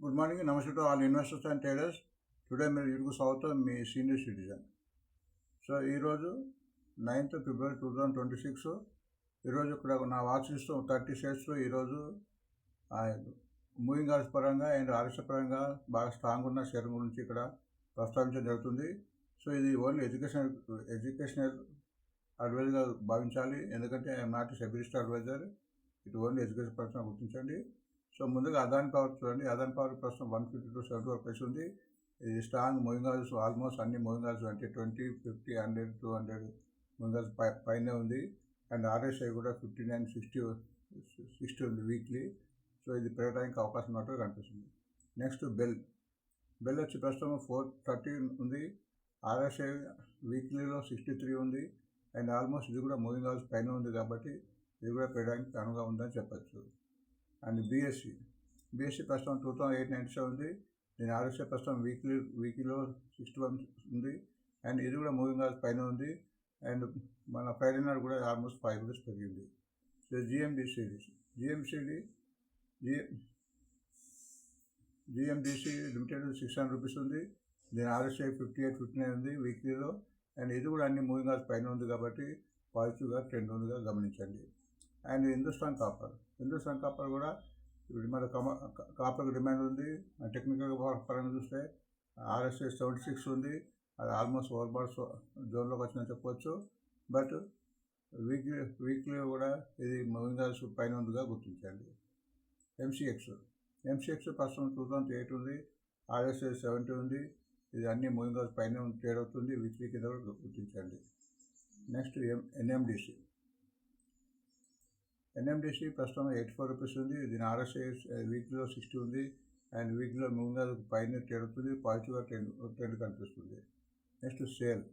Good morning నమస్తే to all investors and traders today మీరు ఇరుగు సౌత్ మీ సీనియర్ సిటిజన్ సో ఈరోజు ninth February two thousand twenty six ఈరోజు ఇక్కడ నా వాచ్ లిస్ట్ థర్టీ షేర్స్ ఈరోజు మూవింగ్ ఆర్స్ పరంగా అండ్ ఆర్ఎస్ పరంగా బాగా స్ట్రాంగ్ ఉన్న షేర్ గురించి ఇక్కడ ప్రస్తావించడం జరుగుతుంది. సో ఇది ఓన్లీ ఎడ్యుకేషనల్ ఎడ్యుకేషనల్ అడ్వైజర్గా భావించాలి. ఎందుకంటే I'm not SEBI list adviser ఇటు ఓన్లీ ఎడ్యుకేషన్ పర్సన్ గుర్తించండి. సో ముందుగా అదాన్ పవర్ చూడండి. అదాన్ పవర్ ప్రస్తుతం one fifty two seventy four price ఉంది. ఇది స్ట్రాంగ్ మూవింగ్ ఆల్స్ ఆల్మోస్ట్ అన్ని మూవింగ్ ఆల్స్ అంటే twenty fifty hundred two hundred moving ఆల్స్ పై పైనే ఉంది. అండ్ ఆర్ఎస్ఐ కూడా ఫిఫ్టీ నైన్ సిక్స్టీ సిక్స్టీ ఉంది వీక్లీ సో ఇది పెరగడానికి అవకాశం ఉన్నట్టుగా కనిపిస్తుంది. నెక్స్ట్ బెల్ బెల్ వచ్చి ప్రస్తుతం ఫోర్ థర్టీ ఉంది. ఆర్ఎస్ఐ వీక్లీలో సిక్స్టీ త్రీ ఉంది. అండ్ ఆల్మోస్ట్ ఇది కూడా మూవింగ్ ఆల్స్ పైన ఉంది కాబట్టి ఇది కూడా పెరగడానికి అనుగా ఉందని చెప్పచ్చు. అండ్ బీఎస్సీ బీఎస్సీ ప్రస్తుతం two thousand eight ninety seven ఉంది. దీని ఆర్ఎస్ఏ ప్రస్తుతం వీక్లీ వీక్లీలో సిక్స్టీ వన్ ఉంది. అండ్ ఇది కూడా మూవింగ్ ఆర్స్ పైన ఉంది. అండ్ మన ఫ్రైడే నాడు కూడా ఆల్మోస్ట్ ఫైవ్ రూపీస్ పెరిగింది. So GMDCD GMCD G GMDC limited six hundred rupees ఉంది. దీని RSI fifty eight fifty nine ఉంది వీక్లీలో. అండ్ ఇది కూడా అన్ని మూవింగ్ ఆర్స్ పైన ఉంది కాబట్టి పాజిటివ్గా ట్రెండ్ ఉందిగా గమనించండి. And Hindustan Copper. Hindustan Copper కూడా ఇప్పుడు మన డిమాండ్ ఉంది. టెక్నికల్ పరంగా చూస్తే ఆర్ఎస్ఎస్ సెవెంటీ సిక్స్ ఉంది. అది ఆల్మోస్ట్ ఓవర్ బాల్ జోన్లోకి వచ్చిందని చెప్పవచ్చు బట్ వీక్లీ వీక్లీ కూడా ఇది మూవింగ్ పైన ఉందిగా గుర్తించండి. ఎంసీఎక్స్ ఎంసీఎక్స్ ప్రస్తుతం టూ థౌసండ్ ఎయిట్ ఉంది. ఆర్ఎస్ఎస్ సెవెంటీ ఉంది. ఇది అన్ని మూవింగ్ ఆల్స్ పైన ట్రేడ్ అవుతుంది. వీక్లీ కింద కూడా గుర్తించండి. Next M NMDC. ఎన్ఎండిసి ప్రస్తుతం ఎయిటీ ఫోర్ రూపీస్ ఉంది. దీని ఆర్ఎస్ఐఎస్ వీక్లో సిక్స్టీ ఉంది. అండ్ వీక్లో మూవింగ్ పైన ట్రేడ్ పాజిటివ్గా ట్రెండ్ ట్రెండ్ కనిపిస్తుంది. Next SAIL.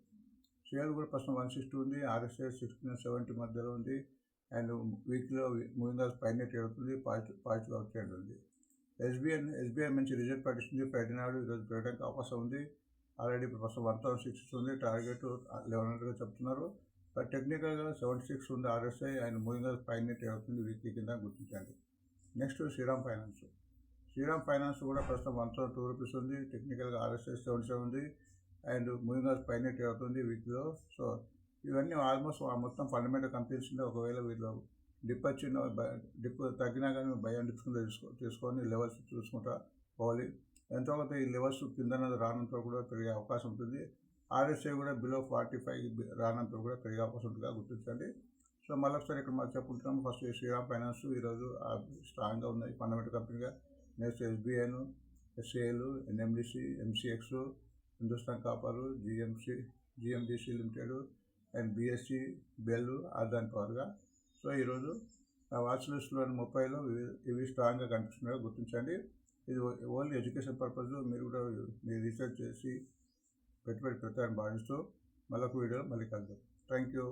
సేల్ కూడా ప్రస్తుతం వన్ సిక్స్టీ ఉంది. ఆర్ఎస్ఐ సిక్స్టీ సెవెంటీ మధ్యలో ఉంది. అండ్ వీక్లో మూడు ఆల్స్ పైన ట్రేడ్ పాజిటివ్ పాజిటివ్గా ట్రెండ్ ఉంది. ఎస్బీఐ ఎస్బీఐ మంచి రిజల్ట్ ప్రకటిస్తుంది. ఫ్రైడే నాడు ఈరోజు పెరగడానికి అవకాశం ఉంది. ఆల్రెడీ ఇప్పుడు ప్రస్తుతం వన్ థౌసండ్ సిక్స్ ఉంది టార్గెట్ లెవెన్ హండ్రెడ్గా చెప్తున్నారు. బట్ టెక్నికల్గా సెవెంటీ సిక్స్ ఉంది ఆర్ఎస్ఐ అండ్ మూవింగ్ ఆల్స్ పైన అవుతుంది వీక్లీ కింద గుర్తించండి. Next Shriram Finance. Shriram Finance కూడా ప్రస్తుతం వన్ థౌసండ్ టూ రూపీస్ ఉంది టెక్నికల్గా ఆర్ఎస్ఐ సెవెన్ సెవెన్ ఉంది అండ్ మూవింగ్ ఆల్స్ పైన అవుతుంది వీక్లో సో ఇవన్నీ ఆల్మోస్ట్ మొత్తం ఫండమెంటల్ కంపెనీస్ ఒకవేళ వీళ్ళు డిప్ వచ్చిన డిప్ తగ్గినా కానీ భయం డిప్స్ కింద తీసుకో తీసుకొని లెవెల్స్ చూసుకుంటా పోవాలి. ఎంతో కొంత ఈ లెవెల్స్ కింద రానంత కూడా పెరిగే అవకాశం ఉంటుంది. ఆర్ఎస్ఐ కూడా బిలో ఫార్టీ ఫైవ్ రానంత కూడా పెరిగే అవకాశం ఉంటుందిగా గుర్తించండి. సో మళ్ళీ ఒకసారి ఇక్కడ మనం చెప్పుకుంటున్నాం ఫస్ట్ శ్రీరామ్ ఫైనాన్స్ ఈరోజు స్ట్రాంగ్గా ఉన్నాయి. ఫండమెంటల్ కంపెనీగా నెక్స్ట్ ఎస్బీఐను ఎస్ఏలు NMDC MCX Hindustan Copper GMC GMDC limited and BSC BEL Adani పవర్గా so ఈరోజు ఆ వాచ్ లిస్ట్లోని ముప్పైలో ఇవి స్ట్రాంగ్గా కనిపిస్తున్నాయో గుర్తించండి. ఇది ఓన్లీ ఎడ్యుకేషన్ పర్పస్ మీరు కూడా మీరు రీసెర్చ్ చేసి పెట్టుబడి పెడతారని భావిస్తూ మళ్ళొక వీడియోలో మళ్ళీ కలుద్దాం. Thank you